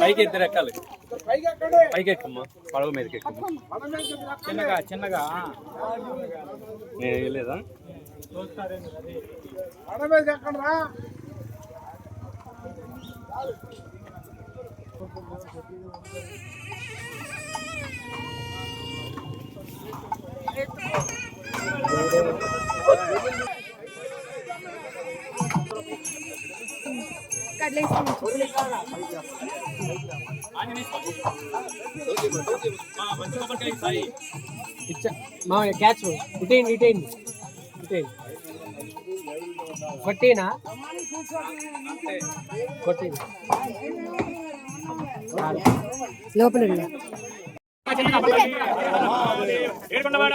పైకి ఇద్దరు ఎక్కాలి పైకి ఎక్కమ్మా పడవ మీదకి ఎక్కమ్మా. చిన్నగా చిన్నగా. నేను వెళ్ళలేదా మా క్యాచ్ ఇటేయండి ఇటేయండి ఇటేయండి కొట్టేనా కొట్టేది లోపల ఏడుకొండవాడ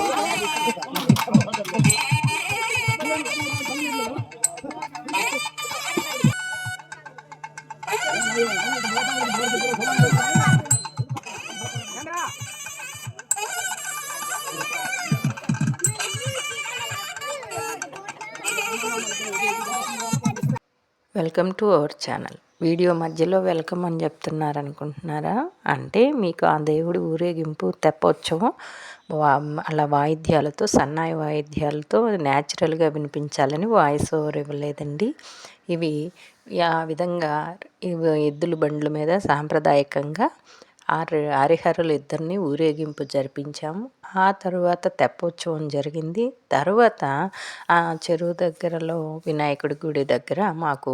welcome to our channel. Video మధ్యలో వెల్కమ్ అని చెప్తున్నారు అనుకుంటున్నారా అంటే మీకు ఆ దేవుడి ఊరేగింపు తెప్పోత్సవం వా అలా వాయిద్యాలతో సన్నాయి వాయిద్యాలతో న్యాచురల్గా వినిపించాలని వాయిస్ ఓవర్ ఇవ్వలేదండి. ఇవి ఆ విధంగా ఎద్దుల బండ్ల మీద సాంప్రదాయకంగా ఆరు హరిహరులు ఇద్దరిని ఊరేగింపు జరిపించాము. ఆ తరువాత తెప్పోత్సవం జరిగింది. తర్వాత ఆ చెరువు దగ్గరలో వినాయకుడి గుడి దగ్గర మాకు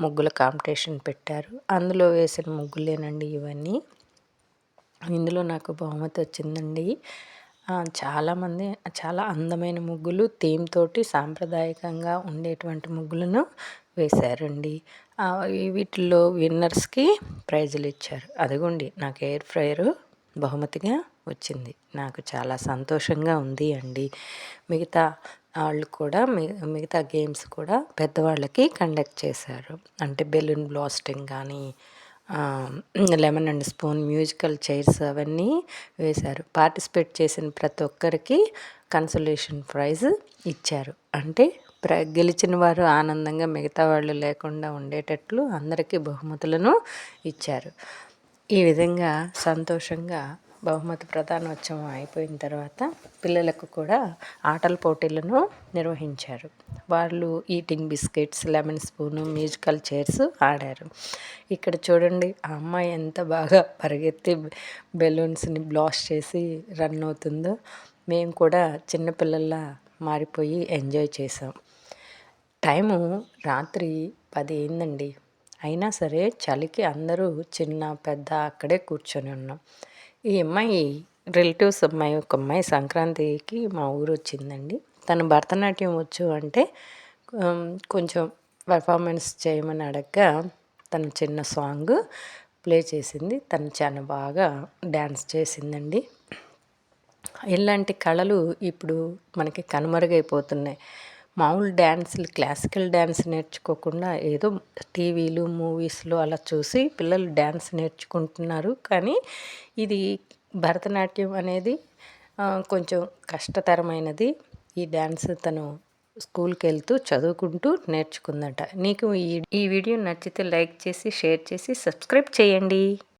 ముగ్గుల కాంపిటీషన్ పెట్టారు. అందులో వేసిన ముగ్గులేనండి ఇవన్నీ. ఇందులో నాకు బహుమతి వచ్చిందండి. చాలామంది చాలా అందమైన ముగ్గులు థీమ్ తోటి సాంప్రదాయకంగా ఉండేటువంటి ముగ్గులను వేశారండి. వీటిల్లో విన్నర్స్కి ప్రైజులు ఇచ్చారు. అదిగోండి నాకు ఎయిర్ ఫ్రయరు బహుమతిగా వచ్చింది. నాకు చాలా సంతోషంగా ఉంది అండి. మిగతా వాళ్ళు కూడా మిగతా గేమ్స్ కూడా పెద్దవాళ్ళకి కండక్ట్ చేశారు. అంటే బెలూన్ బ్లాస్టింగ్ కానీ lemon and spoon musical chairs అవన్నీ వేశారు. పార్టిసిపేట్ చేసిన ప్రతి ఒక్కరికి కన్సలేషన్ ప్రైజ్ ఇచ్చారు. అంటే ప్ర గెలిచిన వారు ఆనందంగా మిగతా వాళ్ళు లేకుండా ఉండేటట్లు అందరికీ బహుమతులను ఇచ్చారు. ఈ విధంగా సంతోషంగా బహుమతి ప్రధానోత్సవం అయిపోయిన తర్వాత పిల్లలకు కూడా ఆటల పోటీలను నిర్వహించారు. వాళ్ళు eating biscuits lemon spoon musical chairs ఆడారు. ఇక్కడ చూడండి ఆ అమ్మాయి ఎంత బాగా పరిగెత్తి బెలూన్స్ని బ్లాస్ట్ చేసి రన్ అవుతుందో. మేము కూడా చిన్నపిల్లల్లా మారిపోయి ఎంజాయ్ చేసాం. టైము రాత్రి పది అయిందండి. అయినా సరే చలికి అందరూ చిన్న పెద్ద అక్కడే కూర్చొని ఉన్నాం. ఈ అమ్మాయి రిలేటివ్స్ అమ్మాయి ఒక అమ్మాయి సంక్రాంతికి మా ఊరు వచ్చిందండి. తను భరతనాట్యం వచ్చు అంటే కొంచెం పెర్ఫార్మెన్స్ చేయమని అడగగా తను చిన్న సాంగ్ ప్లే చేసింది. తను చాలా బాగా డ్యాన్స్ చేసిందండి. ఇలాంటి కళలు ఇప్పుడు మనకి కనుమరుగైపోతున్నాయి. మామూలు డ్యాన్సులు క్లాసికల్ డ్యాన్స్ నేర్చుకోకుండా ఏదో టీవీలు మూవీస్లో అలా చూసి పిల్లలు డ్యాన్స్ నేర్చుకుంటున్నారు. కానీ ఇది భరతనాట్యం అనేది కొంచెం కష్టతరమైనది. ఈ డ్యాన్స్ తను స్కూల్కి వెళ్తూ చదువుకుంటూ నేర్చుకుందట. నీకు ఈ ఈ వీడియో నచ్చితే లైక్ చేసి షేర్ చేసి సబ్స్క్రైబ్ చేయండి.